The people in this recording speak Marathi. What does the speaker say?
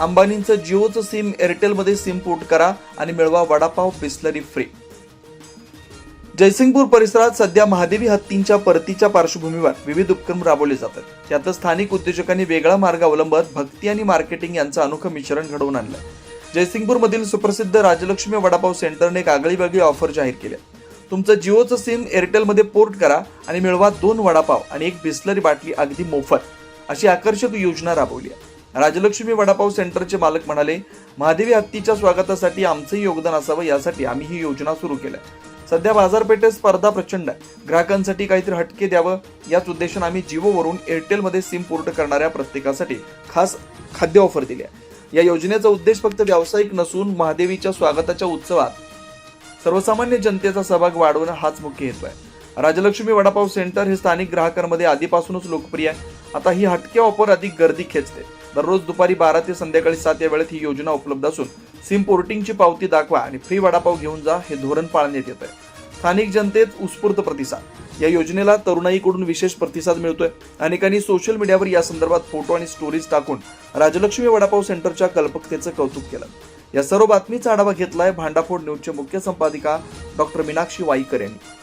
अंबानींचं जिओचं सिम एअरटेलमध्ये सिम पोर्ट करा आणि मिळवा वडापाव बिस्लरी फ्री. जयसिंगपूर परिसरात सध्या महादेवी हत्तींच्या परतीच्या पार्श्वभूमीवर विविध उपक्रम राबवले जातात. यातच स्थानिक उद्योजकांनी वेगळा मार्ग अवलंबत भक्ती आणि मार्केटिंग यांचं अनोखं मिश्रण घडवून आणलं. जयसिंगपूरमधील सुप्रसिद्ध राजलक्ष्मी वडापाव सेंटरने एक आगळी वेगळी ऑफर जाहीर केल्या तुमचं जिओचं सिम एअरटेलमध्ये पोर्ट करा आणि मिळवा दोन वडापाव आणि एक बिस्लरी बाटली अगदी मोफत अशी आकर्षक योजना राबवली आहे. राजलक्ष्मी वडापाव सेंटरचे मालक म्हणाले महादेवी हत्तीच्या स्वागतासाठी आमचंही योगदान असावं यासाठी आम्ही ही योजना सुरू केल्या. सध्या बाजारपेठेत स्पर्धा प्रचंड आहे. ग्राहकांसाठी काहीतरी हटके द्यावं याच उद्देशाने आम्ही जिओवरून एअरटेलमध्ये सिम पोर्ट करणाऱ्या प्रत्येकासाठी खास खाद्य ऑफर दिली आहे. या योजनेचा उद्देश फक्त व्यावसायिक नसून महादेवीच्या स्वागताच्या उत्सवात सर्वसामान्य जनतेचा सहभाग वाढवणं हाच मुख्य हेतू आहे. राजलक्ष्मी वडापाव सेंटर हे स्थानिक ग्राहकांमध्ये आधीपासूनच लोकप्रिय आहे. आता ही हटके ऑफर अधिक गर्दी खेचते. दररोज दुपारी बारा ते संध्याकाळी सात या वेळेत ही योजना उपलब्ध असून सिम पोर्टिंगची पावती दाखवा आणि फ्री वडापाव घेऊन जा हे धोरण पाळण्यात येत आहे स्थानिक जनतेत उत्स्फूर्त प्रतिसाद. या योजनेला तरुणाईकडून विशेष प्रतिसाद मिळतोय. अनेकांनी सोशल मीडियावर या संदर्भात फोटो आणि स्टोरीज टाकून राजलक्ष्मी वडापाव सेंटरच्या कल्पकतेचं कौतुक केलं. या सर्व बातमीचा आढावा घेतलाय भांडाफोड न्यूजचे मुख्य संपादिका डॉक्टर मीनाक्षी वाईकर यांनी.